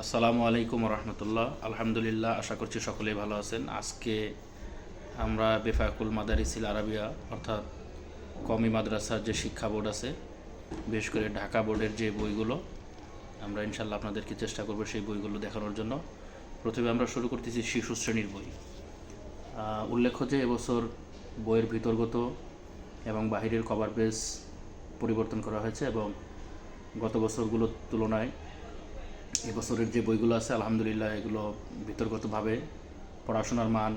আসসালামু আলাইকুম রহমতুল্লাহ আলহামদুলিল্লাহ, আশা করছি সকলেই ভালো আছেন। আজকে আমরা বেফাকুল মাদারিসিল আরাবিয়া, অর্থাৎ কমি মাদ্রাসার যে শিক্ষা বোর্ড আছে, বিশেষ করে ঢাকা বোর্ডের যে বইগুলো, আমরা ইনশাল্লাহ আপনাদেরকে চেষ্টা করব সেই বইগুলো দেখানোর জন্য। প্রথমে আমরা শুরু করতেছি শিশু শ্রেণির বই। উল্লেখ্য যে এবছর বইয়ের ভিতরগত এবং বাহিরের কভার পেজ পরিবর্তন করা হয়েছে এবং গত বছরগুলোর তুলনায় এবছরের যে বইগুলো আছে, আলহামদুলিল্লাহ এগুলো বিতর্গতভাবে পড়াশোনার মান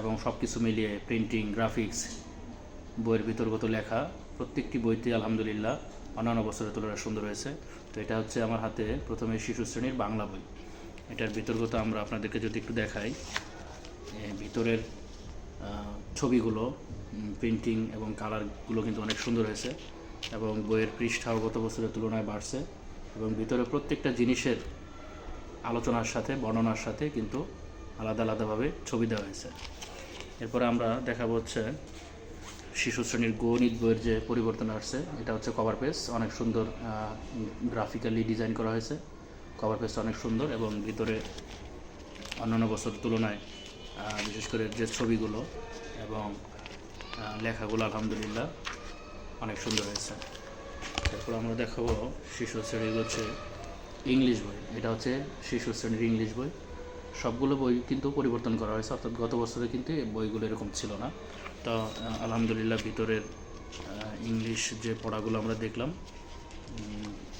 এবং সব কিছু মিলিয়ে প্রিন্টিং গ্রাফিক্স বইয়ের বিতর্গত লেখা, প্রত্যেকটি বইতে আলহামদুলিল্লাহ অন্যান্য বছরের তুলনায় সুন্দর হয়েছে। তো এটা হচ্ছে আমার হাতে প্রথমে শিশু শ্রেণির বাংলা বই। এটার বিতর্গত আমরা আপনাদেরকে যদি একটু দেখাই ভিতরের ছবিগুলো প্রিন্টিং এবং কালারগুলো কিন্তু অনেক সুন্দর হয়েছে এবং বইয়ের পৃষ্ঠাও গত বছরের তুলনায় বাড়ছে। এবং ভিতরে প্রত্যেকটা জিনিসের আলোচনার সাথে, বর্ণনার সাথে কিন্তু আলাদা আলাদাভাবে ছবি দেওয়া হয়েছে। এরপরে আমরা দেখাবো হচ্ছে শিশু শ্রেণির গণিত বইয়ের যে পরিবর্তন আসছে, এটা হচ্ছে কভার পেজ অনেক সুন্দর গ্রাফিক্যালি ডিজাইন করা হয়েছে। কভার পেজটা অনেক সুন্দর এবং ভিতরে অন্যান্য বছর তুলনায় বিশেষ করে যে ছবিগুলো এবং লেখাগুলো আলহামদুলিল্লাহ অনেক সুন্দর হয়েছে। তারপর আমরা দেখাবো শিশু শ্রেণির হচ্ছে ইংলিশ বই। এটা হচ্ছে শিশু শ্রেণির ইংলিশ বই। সবগুলো বই কিন্তু পরিবর্তন করা হয়েছে, অর্থাৎ গত বছরে কিন্তু বইগুলো এরকম ছিল না। তো আলহামদুলিল্লাহ ভিতরের ইংলিশ যে পড়াগুলো আমরা দেখলাম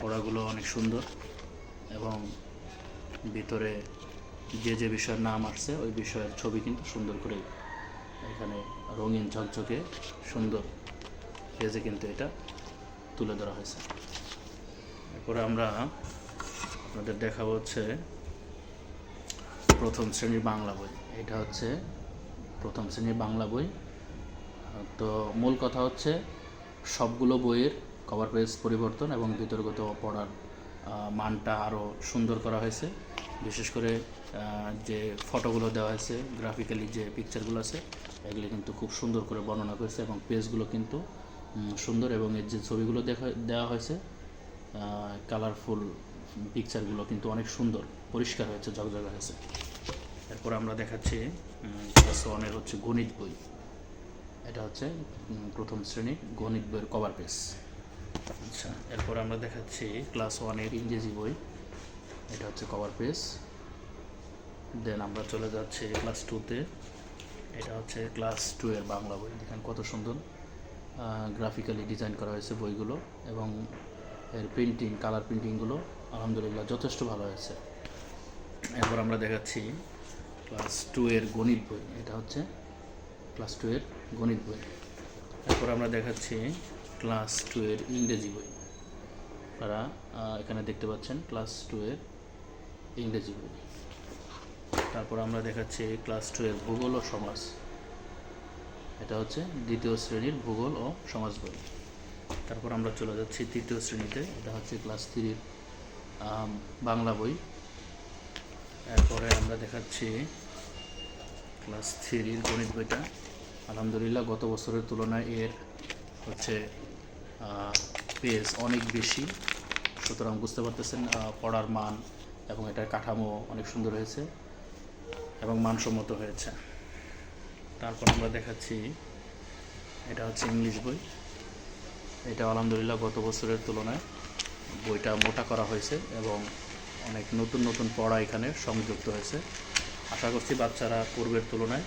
পড়াগুলো অনেক সুন্দর এবং ভিতরে যে যে বিষয়ের নাম আসছে, ওই বিষয়ের ছবি কিন্তু সুন্দর করে এখানে রঙিন ঝকঝকে সুন্দর পেজে কিন্তু এটা। তুলে ধরা হয়েছে। এরপরে আমরা আপনাদের দেখাবো হচ্ছে প্রথম শ্রেণির বাংলা বই। এটা হচ্ছে প্রথম শ্রেণির বাংলা বই। তো মূল কথা হচ্ছে সবগুলো বইয়ের কভার পেজ পরিবর্তন এবং বিতর্গত পড়ার মানটা আরও সুন্দর করা হয়েছে। বিশেষ করে যে ফটোগুলো দেওয়া হয়েছে গ্রাফিক্যালি যে পিকচারগুলো আছে, এগুলি কিন্তু খুব সুন্দর করে বর্ণনা করেছে এবং পেজগুলো কিন্তু সুন্দর এবং এর যে ছবিগুলো দেখা, দেওয়া হয়েছে কালারফুল পিকচারগুলো কিন্তু অনেক সুন্দর, পরিষ্কার হয়েছে, ঝকঝকে হয়েছে। এরপর আমরা দেখাচ্ছি ক্লাস ওয়ানের হচ্ছে গণিত বই। এটা হচ্ছে প্রথম শ্রেণি গণিত বইয়ের কভার পেজ আচ্ছা এরপর আমরা দেখাচ্ছি ক্লাস ওয়ানের ইংরেজি বই। এটা হচ্ছে কভার পেজ দেন আমরা চলে যাচ্ছি ক্লাস টুতে এটা হচ্ছে ক্লাস টু এর বাংলা বই। দেখেন কত সুন্দর। গ্রাফিক্যালি ডিজাইন করা হয়েছে বইগুলো এবং এর প্রিন্টিং কালার প্রিন্টিংগুলো আলহামদুলিল্লাহ যথেষ্ট ভালো হয়েছে। এরপর আমরা দেখাচ্ছি ক্লাস টু এর গণিত বই। এটা হচ্ছে ক্লাস টু এর গণিত বই। এরপর আমরা দেখাচ্ছি ক্লাস টু এর ইংরেজি বই। তারা এখানে দেখতে পাচ্ছেন ক্লাস টু এর ইংরেজি বই। তারপর আমরা দেখাচ্ছি ক্লাস টু এর ভূগোল ও সমাজ। এটা হচ্ছে দ্বিতীয় শ্রেণির ভূগোল ও সমাজ বই। তারপর আমরা চলে যাচ্ছি তৃতীয় শ্রেণীতে, এটা হচ্ছে ক্লাস থ্রির বাংলা বই। এরপরে আমরা দেখাচ্ছি ক্লাস থ্রির গণিত বইটা। আলহামদুলিল্লাহ, গত বছরের তুলনায় এর হচ্ছে পেজ অনেক বেশি। সুতরাং বুঝতে পারতেছেন পড়ার মান এবং এটার কাঠামো অনেক সুন্দর হয়েছে এবং মানসম্মত হয়েছে। তারপর আমরা দেখাচ্ছি, এটা হচ্ছে ইংলিশ বই। এটা আলহামদুলিল্লাহ গত বছরের তুলনায় বইটা মোটা করা হয়েছে এবং অনেক নতুন নতুন পড়া এখানে সংযুক্ত হয়েছে। আশা করছি বাচ্চারা পূর্বের তুলনায়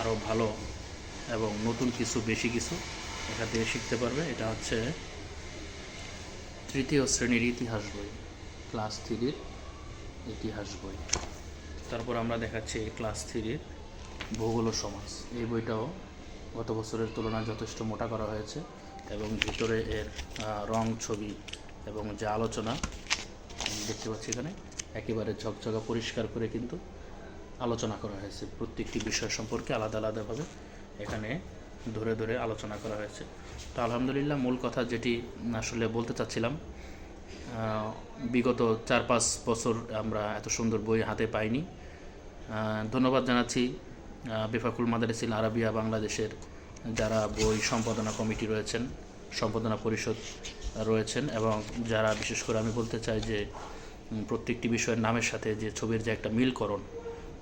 আরও ভালো এবং নতুন কিছু, বেশি কিছু এখান থেকে শিখতে পারবে। এটা হচ্ছে তৃতীয় শ্রেণির ইতিহাস বই, ক্লাস থ্রির ইতিহাস বই। তারপর আমরা দেখাচ্ছি ক্লাস থ্রির ভূগোল ও সমাজ। এই বইটাও গত বছরের তুলনায় যথেষ্ট মোটা করা হয়েছে এবং ভিতরে এর রং, ছবি এবং যে আলোচনা দেখতে পাচ্ছি এখানে, একেবারে ঝকঝকা পরিষ্কার করে কিন্তু আলোচনা করা হয়েছে। প্রত্যেকটি বিষয় সম্পর্কে আলাদা আলাদাভাবে এখানে ধরে ধরে আলোচনা করা হয়েছে। তো আলহামদুলিল্লাহ মূল কথা যেটি আসলে বলতে চাচ্ছিলাম বিগত চার পাঁচ বছর আমরা এত সুন্দর বই হাতে পাইনি। ধন্যবাদ জানাচ্ছি বেফাকুল মাদারিসিল আরাবিয়া বাংলাদেশের যারা বই সম্পাদনা কমিটি রয়েছেন, সম্পাদনা পরিষদ রয়েছেন এবং যারা বিশেষ করে আমি বলতে চাই যে প্রত্যেকটি বিষয়ের নামের সাথে যে ছবির যে একটা মিলকরণ,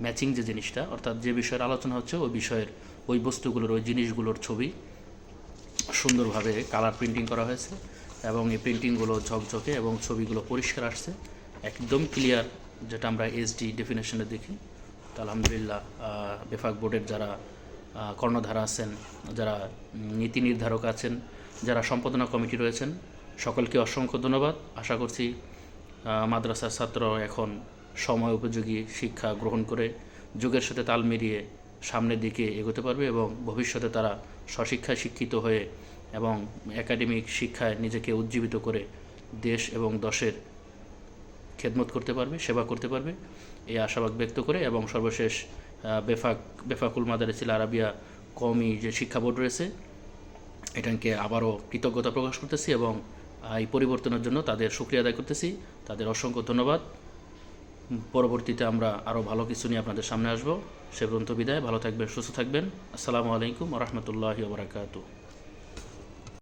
ম্যাচিং যে জিনিসটা, অর্থাৎ যে বিষয়ের আলোচনা হচ্ছে ওই বিষয়ের ওই বস্তুগুলোর, ওই জিনিসগুলোর ছবি সুন্দরভাবে কালার প্রিন্টিং করা হয়েছে এবং এই প্রিন্টিংগুলো ঝকঝকে এবং ছবিগুলো পরিষ্কার আসছে, একদম ক্লিয়ার যেটা আমরা এইচডি ডেফিনেশনে দেখি। আলহামদুলিল্লাহ বেফাক বোর্ডের যারা কর্ণধারা আছেন, যারা নীতি নির্ধারক আছেন, যারা সম্পাদনা কমিটি রয়েছেন, সকলকে অসংখ্য ধন্যবাদ। আশা করছি মাদ্রাসার ছাত্র এখন সময় উপযোগী শিক্ষা গ্রহণ করে যুগের সাথে তাল মিলিয়ে সামনের দিকে এগোতে পারবে এবং ভবিষ্যতে তারা স্বশিক্ষায় শিক্ষিত হয়ে এবং একাডেমিক শিক্ষায় নিজেকে উজ্জীবিত করে দেশ এবং দশের খেদমত করতে পারবে, সেবা করতে পারবে। এই আশাবাদ ব্যক্ত করে এবং সর্বশেষ বেফাক, বেফাকুল মাদারেসিল আরাবিয়া কওমি যে শিক্ষা বোর্ড রয়েছে, এটাকে আবারও কৃতজ্ঞতা প্রকাশ করতেছি এবং এই পরিবর্তনের জন্য তাদের সুক্রিয়া আদায় করতেছি। তাদের অসংখ্য ধন্যবাদ। পরবর্তীতে আমরা আরও ভালো কিছু নিয়ে আপনাদের সামনে আসব। সে পর্যন্ত বিদায়। ভালো থাকবেন, সুস্থ থাকবেন। আসসালামু আলাইকুম রহমতুল্লাহি বারাকাতু